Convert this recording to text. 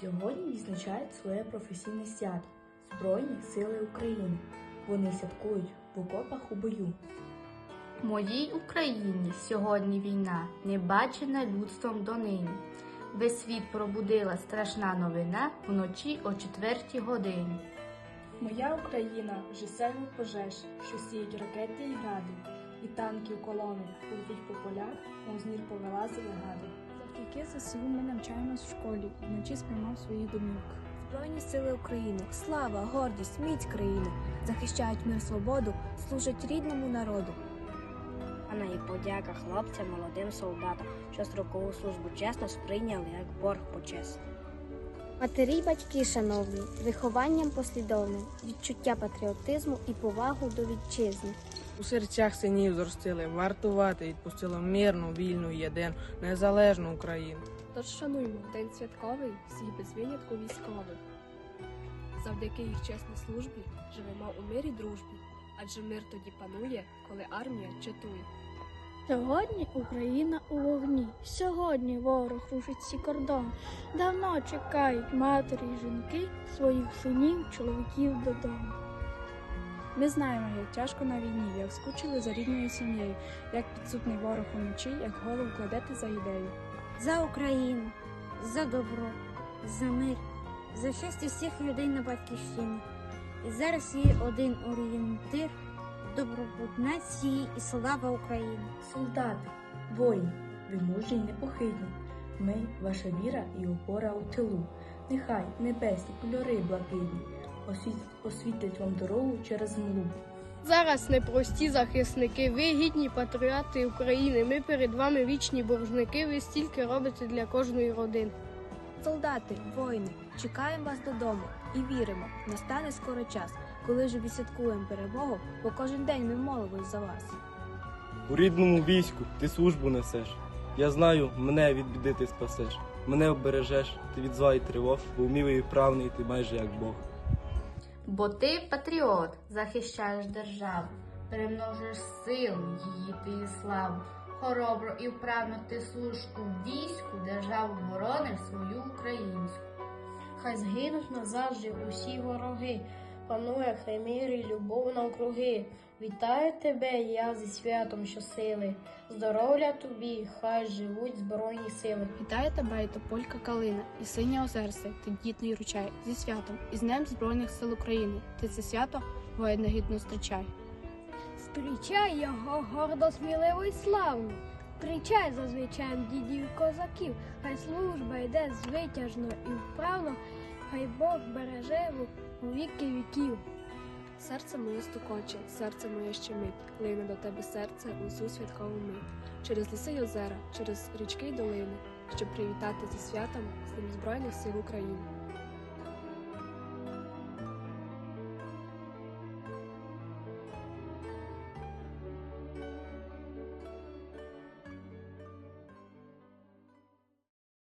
сьогодні відзначають своє професійне свято Збройні Сили України. Вони святкують в окопах у бою. В моїй Україні сьогодні війна, не бачена людством донині. Весь світ пробудила страшна новина вночі о четвертій годині. Моя Україна вже сяйво пожеж, що сіють ракети і гради, і танки у колони плетуть по полях, мов знір повилазили гади. Завдяки ЗСУ ми навчаємось в школі, вночі спимо в своїх домівках. Збройні сили України, слава, гордість, міць країни захищають мир свободу, служать рідному народу. Пана і подяка хлопцям, молодим солдатам, що строкову службу чесно сприйняли як борг почесний. Матері й батьки, шановні, вихованням послідовним, відчуття патріотизму і повагу до вітчизни. У серцях синів зростили вартувати, відпустило мирну, вільну, єдину, незалежну Україну. Тож шануймо день святковий, всіх без винятку військових. Завдяки їх чесній службі живемо у мирі дружбі, адже мир тоді панує, коли армія чатує. Сьогодні Україна у вогні. Сьогодні ворог рушить всі кордони. Давно чекають матері й жінки своїх синів, чоловіків додому. Ми знаємо, як тяжко на війні, як скучили за рідною сім'єю, як підсутний ворог уночі, як голову кладете за ідею. За Україну, за добро, за мир, за щастя всіх людей на батьківщині. І зараз є один орієнтир, добробут нації і слава України. Солдати, воїни, ви мужі й непохитні. Ми ваша віра і опора у тилу. Нехай небесні кольори блакитні освітлять вам дорогу через млу. Зараз непрості захисники, ви гідні патріоти України. Ми перед вами вічні боржники. Ви стільки робите для кожної родини. Солдати, воїни, чекаємо вас додому і віримо, настане скоро час, коли вже відсвяткуємо перемогу, бо кожен день ми молимось за вас. У рідному війську ти службу несеш. Я знаю, мене від біди ти спасеш. Мене обережеш, ти від зла і тривог, бо вмілий і правний ти майже як Бог. Бо ти патріот, захищаєш державу, перемножуєш силу її ти і славу. Хоробро і вправно ти служиш у війську, державу борониш свою українську. Хай згинуть назавжди усі вороги. Панує хай мир і любов навкруги. Вітаю тебе, я зі святом щосили. Здоров'я тобі, хай живуть збройні сили. Вітає тебе і тополька калина, і синє озерце, ти дітний ручай зі святом, і з Днем Збройних сил України. Ти це свято воїна гідно зустрічай. Зустрічай його гордо, сміливо і славно. Зустрічай за звичаєм дідів і козаків. Хай служба йде звитяжно і вправно, хай Бог береже у віки віків. Серце моє стукоче, серце моє щемить, лине до тебе серце усю святкову мить. Через ліси й озера, через річки й долини, щоб привітати зі святом з ним Збройних сил України.